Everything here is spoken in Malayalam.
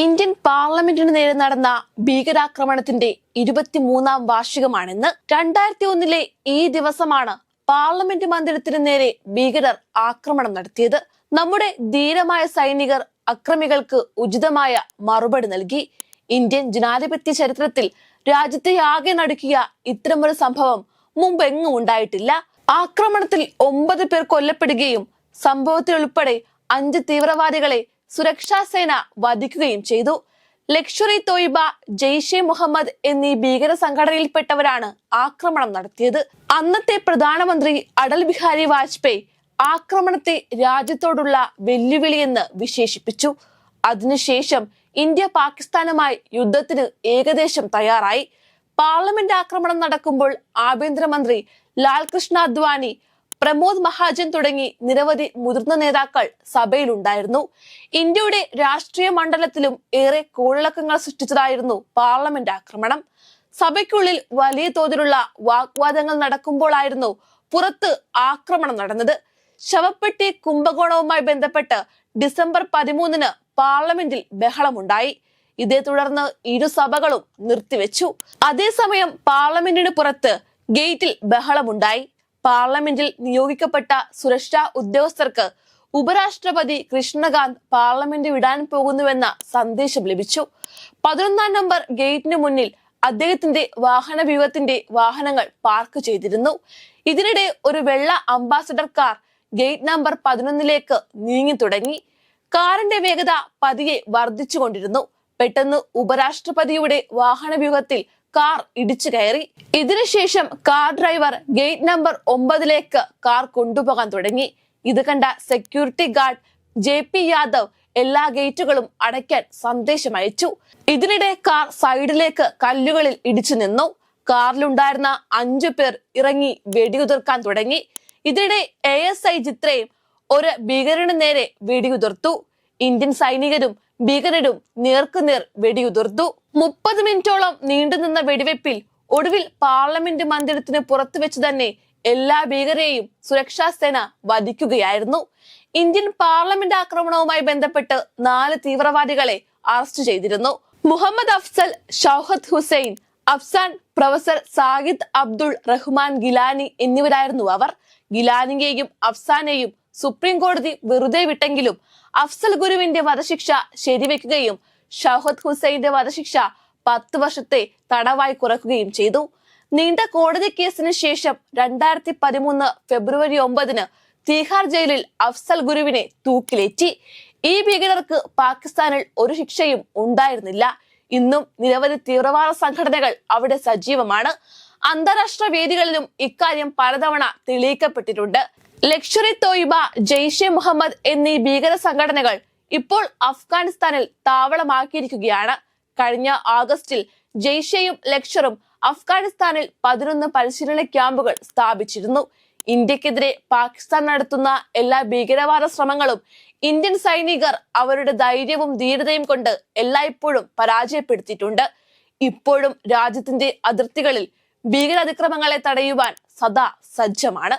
ഇന്ത്യൻ പാർലമെന്റിന് നേരെ നടന്ന ഭീകരാക്രമണത്തിന്റെ ഇരുപത്തിമൂന്നാം വാർഷികമാണെന്ന്. രണ്ടായിരത്തി ഒന്നിലെ ഈ ദിവസമാണ് പാർലമെന്റ് മന്ദിരത്തിന് നേരെ ഭീകരർ ആക്രമണം നടത്തിയത്. നമ്മുടെ ധീരമായ സൈനികർ അക്രമികൾക്ക് ഉചിതമായ മറുപടി നൽകി. ഇന്ത്യൻ ജനാധിപത്യ ചരിത്രത്തിൽ രാജ്യത്തെ ആകെ നടുക്കിയ ഇത്തരമൊരു സംഭവം മുമ്പെങ്ങും ഉണ്ടായിട്ടില്ല. ആക്രമണത്തിൽ ഒമ്പത് പേർ കൊല്ലപ്പെടുകയും സംഭവത്തിൽ ഉൾപ്പെടെ അഞ്ച് തീവ്രവാദികളെ സുരക്ഷാ സേന വധിക്കുകയും ചെയ്തു. ലക്ഷറി തോയിബ ജെയ്ഷെ മുഹമ്മദ് എന്നീ ഭീകര സംഘടനയിൽപ്പെട്ടവരാണ് ആക്രമണം നടത്തിയത്. അന്നത്തെ പ്രധാനമന്ത്രി അടൽ ബിഹാരി വാജ്പേയി ആക്രമണത്തെ രാജ്യത്തോടുള്ള വെല്ലുവിളിയെന്ന് വിശേഷിപ്പിച്ചു. അതിനുശേഷം ഇന്ത്യ പാകിസ്ഥാനുമായി യുദ്ധത്തിന് ഏകദേശം തയ്യാറായി. പാർലമെന്റ് ആക്രമണം നടക്കുമ്പോൾ ആഭ്യന്തരമന്ത്രി ലാൽകൃഷ്ണ അദ്വാനി പ്രമോദ് മഹാജൻ തുടങ്ങി നിരവധി മുതിർന്ന നേതാക്കൾ സഭയിലുണ്ടായിരുന്നു. ഇന്ത്യയുടെ രാഷ്ട്രീയ മണ്ഡലത്തിലും ഏറെ കോളിളക്കങ്ങൾ സൃഷ്ടിച്ചതായിരുന്നു പാർലമെന്റ് ആക്രമണം. സഭയ്ക്കുള്ളിൽ വലിയ തോതിലുള്ള വാഗ്വാദങ്ങൾ നടക്കുമ്പോഴായിരുന്നു പുറത്ത് ആക്രമണം നടന്നത്. ശവപ്പെട്ടി കുംഭകോണവുമായി ബന്ധപ്പെട്ട് ഡിസംബർ പതിമൂന്നിന് പാർലമെന്റിൽ ബഹളമുണ്ടായി. ഇതേ തുടർന്ന് ഇരു സഭകളും നിർത്തിവെച്ചു. അതേസമയം പാർലമെന്റിന് പുറത്ത് ഗേറ്റിൽ ബഹളമുണ്ടായി. പാർലമെന്റിൽ നിയോഗിക്കപ്പെട്ട സുരക്ഷാ ഉദ്യോഗസ്ഥർക്ക് ഉപരാഷ്ട്രപതി കൃഷ്ണകാന്ത് പാർലമെന്റ് വിടാൻ പോകുന്നുവെന്ന സന്ദേശം ലഭിച്ചു. പതിനൊന്നാം നമ്പർ ഗേറ്റിന് മുന്നിൽ അദ്ദേഹത്തിന്റെ വാഹന വ്യൂഹത്തിന്റെ വാഹനങ്ങൾ പാർക്ക് ചെയ്തിരുന്നു. ഇതിനിടെ ഒരു വെള്ള അംബാസഡർ കാർ ഗേറ്റ് നമ്പർ പതിനൊന്നിലേക്ക് നീങ്ങി തുടങ്ങി. കാറിന്റെ വേഗത പതിയെ വർദ്ധിച്ചുകൊണ്ടിരുന്നു. പെട്ടെന്ന് ഉപരാഷ്ട്രപതിയുടെ വാഹന വ്യൂഹത്തിൽ കാർ ഇടിച്ചു കയറി. ഇതിനുശേഷം കാർ ഡ്രൈവർ ഗേറ്റ് നമ്പർ ഒമ്പതിലേക്ക് കാർ കൊണ്ടുപോകാൻ തുടങ്ങി. ഇത് കണ്ട security guard J P Yadav എല്ലാ ഗേറ്റുകളും അടയ്ക്കാൻ സന്ദേശം അയച്ചു. ഇതിനിടെ കാർ സൈഡിലേക്ക് കല്ലുകളിൽ ഇടിച്ചു നിന്നു. കാറിലുണ്ടായിരുന്ന അഞ്ചു പേർ ഇറങ്ങി വെടിയുതിർക്കാൻ തുടങ്ങി. ഇതിനിടെ എ എസ് ഐ ചിത്രയും ഒരു ഭീകരന് നേരെ വെടിയുതിർത്തു. ഇന്ത്യൻ സൈനികരും ഭീകരരും നേർക്കുനേർ വെടിയുതിർത്തു. മുപ്പത് മിനിറ്റോളം നീണ്ടുനിന്ന വെടിവെപ്പിൽ ഒടുവിൽ പാർലമെന്റ് മന്ദിരത്തിന് പുറത്തു വെച്ച് തന്നെ എല്ലാ ഭീകരെയും സുരക്ഷാ സേന വധിക്കുകയായിരുന്നു. ഇന്ത്യൻ പാർലമെന്റ് ആക്രമണവുമായി ബന്ധപ്പെട്ട് നാല് തീവ്രവാദികളെ അറസ്റ്റ് ചെയ്തിരുന്നു. മുഹമ്മദ് അഫ്സൽ ഷൗഹദ് ഹുസൈൻ അഫ്സാൻ പ്രൊഫസർ സാഹിദ് അബ്ദുൾ റഹ്മാൻ ഗിലാനി എന്നിവരായിരുന്നു അവർ. ഗിലാനിയെയും അഫ്സാനെയും സുപ്രീം കോടതി വെറുതെ വിട്ടെങ്കിലും അഫ്സൽ ഗുരുവിന്റെ വധശിക്ഷ ശരിവെക്കുകയും ഷൗഹദ് ഹുസൈന്റെ വധശിക്ഷ പത്ത് വർഷത്തെ തടവായി കുറക്കുകയും ചെയ്തു. നീണ്ട കോടതി കേസിന് ശേഷം രണ്ടായിരത്തി പതിമൂന്ന് ഫെബ്രുവരി ഒമ്പതിന് തീഹാർ ജയിലിൽ അഫ്സൽ ഗുരുവിനെ തൂക്കിലേറ്റി. ഈ ഭീകരർക്ക് പാകിസ്ഥാനിൽ ഒരു ശിക്ഷയും ഉണ്ടായിരുന്നില്ല. ഇന്നും നിരവധി തീവ്രവാദ സംഘടനകൾ അവിടെ സജീവമാണ്. അന്താരാഷ്ട്ര വേദികളിലും ഇക്കാര്യം പലതവണ തെളിയിക്കപ്പെട്ടിട്ടുണ്ട്. ലക്ഷറി തോയിബ ജെയ്ഷെ മുഹമ്മദ് എന്നീ ഭീകര സംഘടനകൾ ഇപ്പോൾ അഫ്ഗാനിസ്ഥാനിൽ താവളമാക്കിയിരിക്കുകയാണ്. കഴിഞ്ഞ ആഗസ്റ്റിൽ ജെയ്ഷെയും ലക്ഷറും അഫ്ഗാനിസ്ഥാനിൽ പതിനൊന്ന് പരിശീലന ക്യാമ്പുകൾ സ്ഥാപിച്ചിരുന്നു. ഇന്ത്യക്കെതിരെ പാകിസ്ഥാൻ നടത്തുന്ന എല്ലാ ഭീകരവാദ ശ്രമങ്ങളും ഇന്ത്യൻ സൈനികർ അവരുടെ ധൈര്യവും ധീരതയും കൊണ്ട് എല്ലായ്പ്പോഴും പരാജയപ്പെടുത്തിയിട്ടുണ്ട്. ഇപ്പോഴും രാജ്യത്തിന്റെ അതിർത്തികളിൽ ഭീകരാതിക്രമങ്ങളെ തടയുവാൻ സദാ സജ്ജമാണ്.